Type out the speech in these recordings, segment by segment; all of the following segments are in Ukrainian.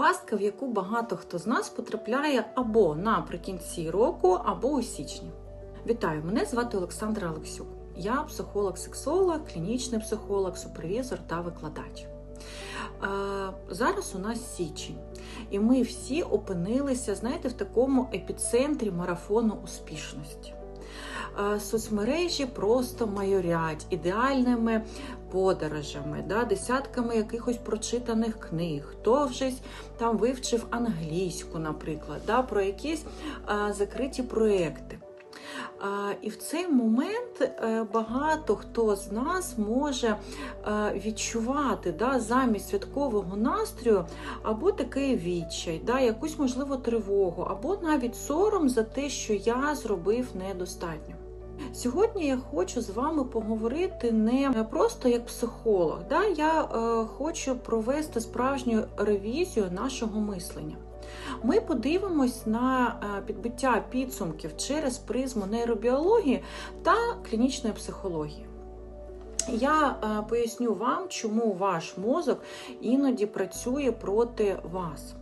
Пастка, в яку багато хто з нас потрапляє або наприкінці року, або у січні. Вітаю! Мене звати Олександра Олексюк. Я психолог-сексолог, клінічний психолог, супервізор та викладач. Зараз у нас січень, і ми всі опинилися, знаєте, в такому епіцентрі марафону успішності. Соцмережі просто майорять ідеальними подорожами, да, десятками якихось прочитаних книг, хто вже там вивчив англійську, наприклад, да, про якісь а, закриті проекти. А, і в цей момент е, багато хто з нас може е, відчувати да, замість святкового настрою або такий відчай, да, якусь можливо тривогу, або навіть сором за те, що я зробив недостатньо. Сьогодні я хочу з вами поговорити не просто як психолог. Да? Я е, хочу провести справжню ревізію нашого мислення. Ми подивимось на е, підбиття підсумків через призму нейробіології та клінічної психології. Я е, поясню вам, чому ваш мозок іноді працює проти вас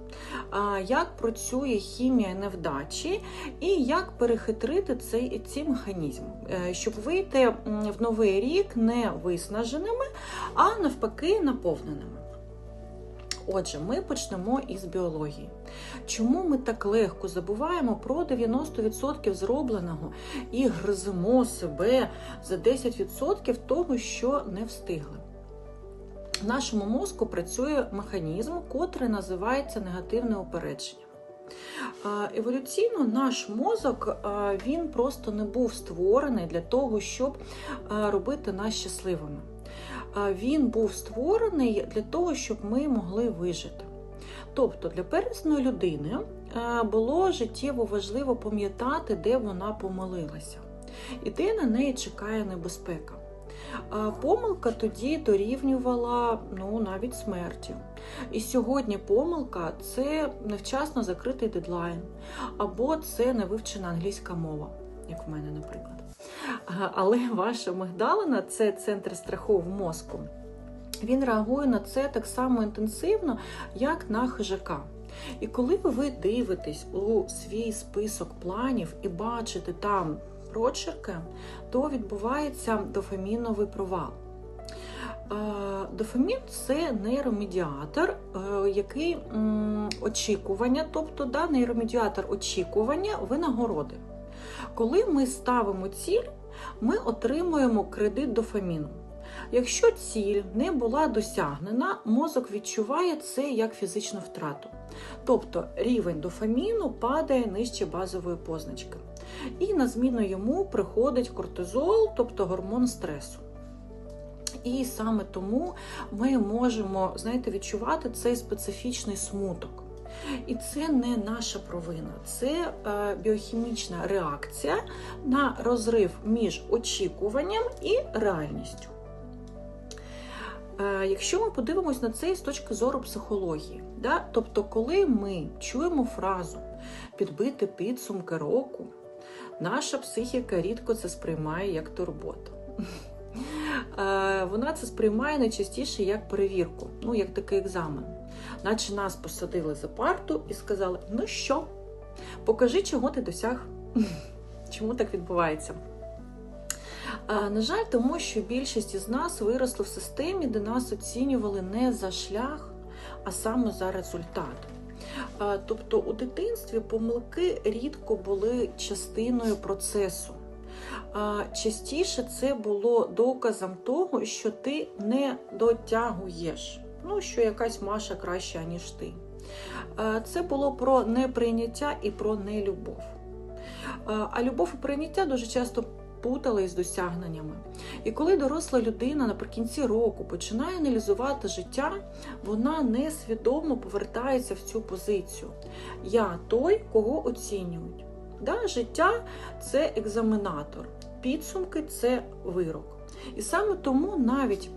як працює хімія невдачі і як перехитрити цей цей механізм, е, щоб вийти в новий рік не виснаженими, а навпаки, наповненими. Отже, ми почнемо із біології. Чому ми так легко забуваємо про 90% зробленого і гриземо себе за 10% того, що не встигли? В нашому мозку працює механізм, котрий називається негативне упередження. Еволюційно наш мозок він просто не був створений для того, щоб робити нас щасливими. Він був створений для того, щоб ми могли вижити. Тобто для первісної людини було життєво важливо пам'ятати, де вона помилилася, і де на неї чекає небезпека. Помилка тоді дорівнювала ну, навіть смерті. І сьогодні помилка це невчасно закритий дедлайн, або це невивчена англійська мова, як в мене, наприклад. Але ваша мигдалина це центр страху мозку. Він реагує на це так само інтенсивно, як на хижака. І коли ви дивитесь у свій список планів і бачите там прочерки, то відбувається дофаміновий провал. Дофамін це нейромедіатор, е, який очікування, тобто да, нейромедіатор очікування винагороди. Коли ми ставимо ціль, ми отримуємо кредит дофаміну. Якщо ціль не була досягнена, мозок відчуває це як фізичну втрату. Тобто рівень дофаміну падає нижче базової позначки. І на зміну йому приходить кортизол, тобто гормон стресу. І саме тому ми можемо знаєте, відчувати цей специфічний смуток. І це не наша провина, це е, біохімічна реакція на розрив між очікуванням і реальністю. Е, якщо ми подивимось на це з точки зору психології, да? тобто, коли ми чуємо фразу підбити підсумки року, наша психіка рідко це сприймає як турботу. Е, вона це сприймає найчастіше як перевірку, ну як такий екзамен. Наче нас посадили за парту і сказали: ну що, покажи, чого ти досяг. Чому так відбувається? На жаль, тому що більшість із нас виросли в системі, де нас оцінювали не за шлях, а саме за результат. Тобто у дитинстві помилки рідко були частиною процесу. Частіше це було доказом того, що ти не дотягуєш, ну, що якась Маша краща, ніж ти. Це було про неприйняття і про нелюбов. А любов і прийняття дуже часто путали із досягненнями. І коли доросла людина наприкінці року починає аналізувати життя, вона несвідомо повертається в цю позицію. Я той, кого оцінюють. Да, Життя це екзаменатор, підсумки це вирок. І саме тому навіть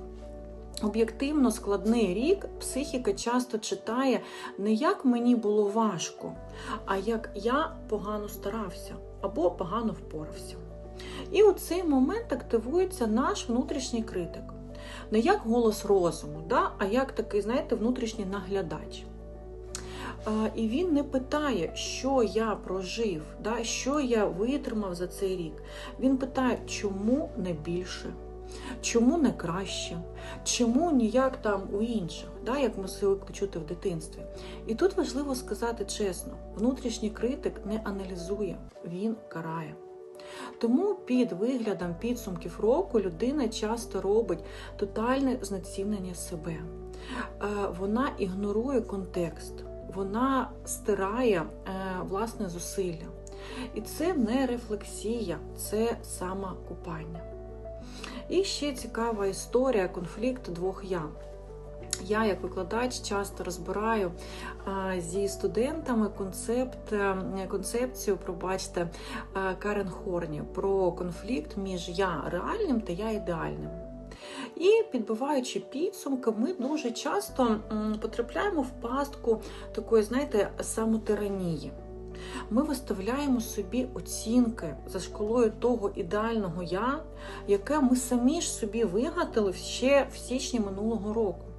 об'єктивно складний рік психіка часто читає не як мені було важко, а як я погано старався або погано впорався. І у цей момент активується наш внутрішній критик. Не як голос розуму, да? а як такий, знаєте, внутрішній наглядач. І він не питає, що я прожив, да, що я витримав за цей рік. Він питає, чому не більше, чому не краще, чому ніяк там у інших, да, як ми звикли чути в дитинстві. І тут важливо сказати чесно: внутрішній критик не аналізує, він карає. Тому під виглядом підсумків року людина часто робить тотальне знецінення себе. Е, вона ігнорує контекст, вона стирає е, власне зусилля. І це не рефлексія, це самокупання. І ще цікава історія конфлікту двох я. Я, як викладач, часто розбираю зі студентами концепт, е, концепцію, пробачте, Карен Хорні про конфлікт між я реальним та я ідеальним. І підбиваючи підсумки, ми дуже часто потрапляємо в пастку такої, знаєте, самотиранії. Ми виставляємо собі оцінки за школою того ідеального я, яке ми самі ж собі вигадали ще в січні минулого року.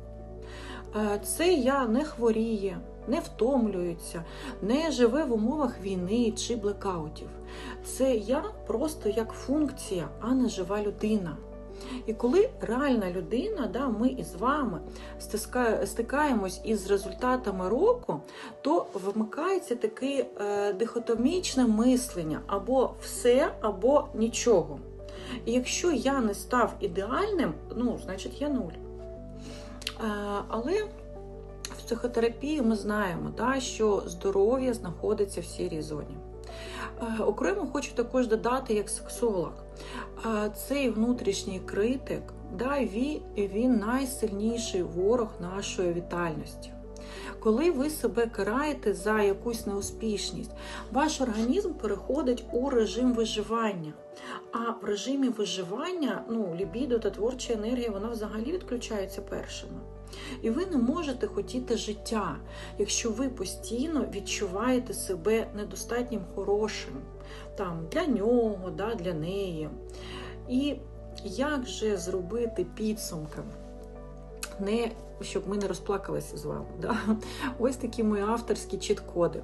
Е, це я не хворіє, не втомлюється, не живе в умовах війни чи блекаутів. Це я просто як функція, а не жива людина. І коли реальна людина, да, ми із вами стикаємось із результатами року, то вимикається таке е, дихотомічне мислення або все, або нічого. І якщо я не став ідеальним, ну, значить я нуль. Е, але в психотерапії ми знаємо, що здоров'я знаходиться в сірій зоні. Е, окремо хочу також додати як сексолог. Е, цей внутрішній критик, він найсильніший ворог нашої вітальності. Коли ви себе караєте за якусь неуспішність, ваш організм переходить у режим виживання. А в режимі виживання ну, лібідо та творча енергія вона взагалі відключається першими. І ви не можете хотіти життя, якщо ви постійно відчуваєте себе недостатнім хорошим там, для нього, да, для неї. І як же зробити підсумками? Не щоб ми не розплакалися з вами. Да? Ось такі мої авторські чіт-коди.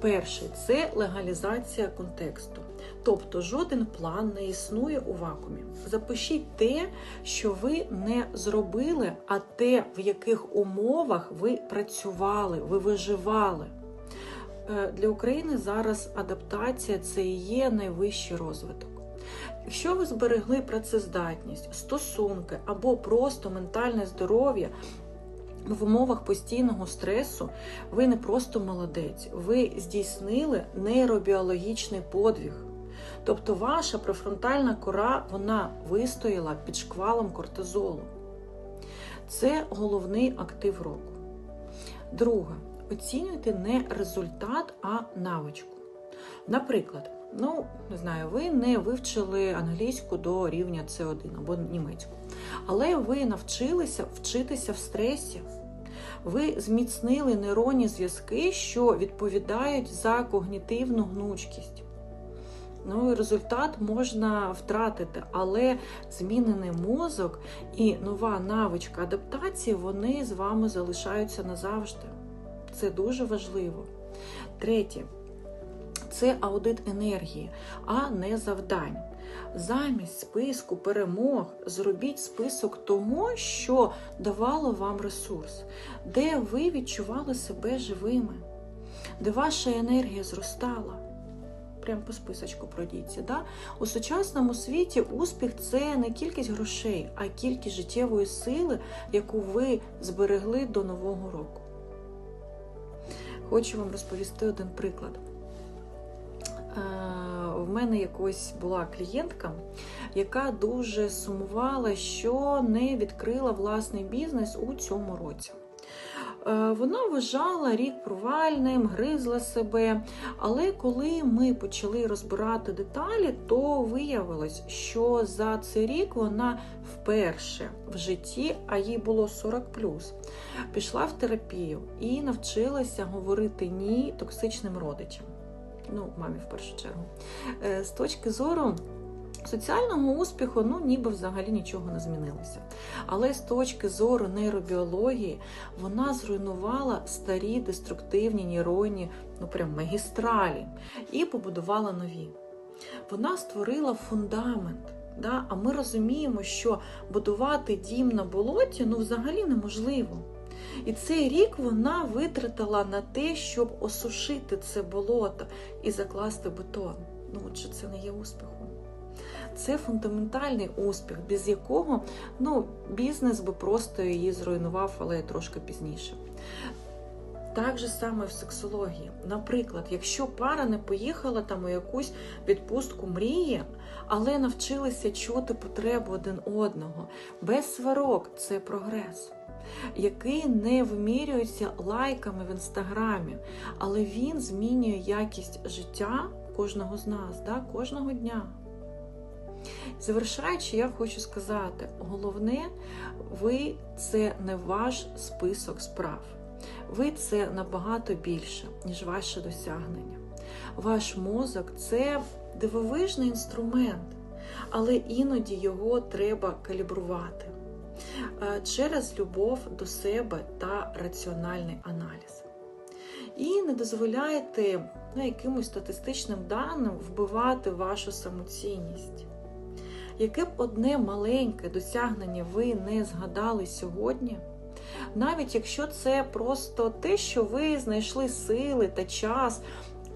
Перший це легалізація контексту. Тобто жоден план не існує у вакуумі. Запишіть те, що ви не зробили, а те, в яких умовах ви працювали, ви виживали. Е, для України зараз адаптація це і є найвищий розвиток. Якщо ви зберегли працездатність, стосунки або просто ментальне здоров'я в умовах постійного стресу, ви не просто молодець, ви здійснили нейробіологічний подвиг. Тобто ваша префронтальна кора вона вистояла під шквалом кортизолу. Це головний актив року. Друге, оцінюйте не результат, а навичку. Наприклад, ну, не знаю, ви не вивчили англійську до рівня С1 або німецьку, але ви навчилися вчитися в стресі. Ви зміцнили нейронні зв'язки, що відповідають за когнітивну гнучкість. Ну і результат можна втратити, але змінений мозок і нова навичка адаптації вони з вами залишаються назавжди. Це дуже важливо. Третє це аудит енергії, а не завдань. Замість списку перемог зробіть список того, що давало вам ресурс, де ви відчували себе живими, де ваша енергія зростала прям по списочку пройдіться. Да? У сучасному світі успіх це не кількість грошей, а кількість життєвої сили, яку ви зберегли до Нового року. Хочу вам розповісти один приклад. В мене якось була клієнтка, яка дуже сумувала, що не відкрила власний бізнес у цьому році. Е, вона вважала рік провальним, гризла себе. Але коли ми почали розбирати деталі, то виявилось, що за цей рік вона вперше в житті, а їй було 40 пішла в терапію і навчилася говорити ні токсичним родичам. Ну, мамі в першу чергу. Е, з точки зору Соціального успіху, ну ніби взагалі нічого не змінилося. Але з точки зору нейробіології вона зруйнувала старі деструктивні нейронні, ну прям магістралі, і побудувала нові. Вона створила фундамент. Да? А ми розуміємо, що будувати дім на болоті ну взагалі неможливо. І цей рік вона витратила на те, щоб осушити це болото і закласти бетон. Ну, отже, це не є успіхом. Це фундаментальний успіх, без якого ну, бізнес би просто її зруйнував, але трошки пізніше. Так же саме в сексології. Наприклад, якщо пара не поїхала там у якусь відпустку мрії, але навчилися чути потребу один одного, без сварок це прогрес, який не вимірюється лайками в інстаграмі, але він змінює якість життя кожного з нас, да, кожного дня. Завершаючи, я хочу сказати: головне, ви це не ваш список справ. Ви це набагато більше, ніж ваше досягнення. Ваш мозок це дивовижний інструмент, але іноді його треба калібрувати через любов до себе та раціональний аналіз. І не дозволяйте ну, якимось статистичним даним вбивати вашу самоцінність. Яке б одне маленьке досягнення ви не згадали сьогодні, навіть якщо це просто те, що ви знайшли сили та час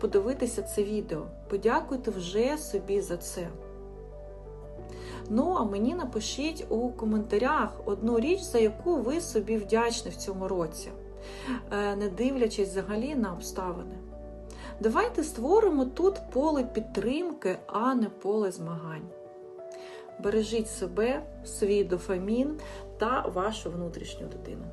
подивитися це відео, подякуйте вже собі за це. Ну, а мені напишіть у коментарях одну річ, за яку ви собі вдячні в цьому році, не дивлячись взагалі на обставини. Давайте створимо тут поле підтримки, а не поле змагань. Бережіть себе, свій дофамін та вашу внутрішню дитину.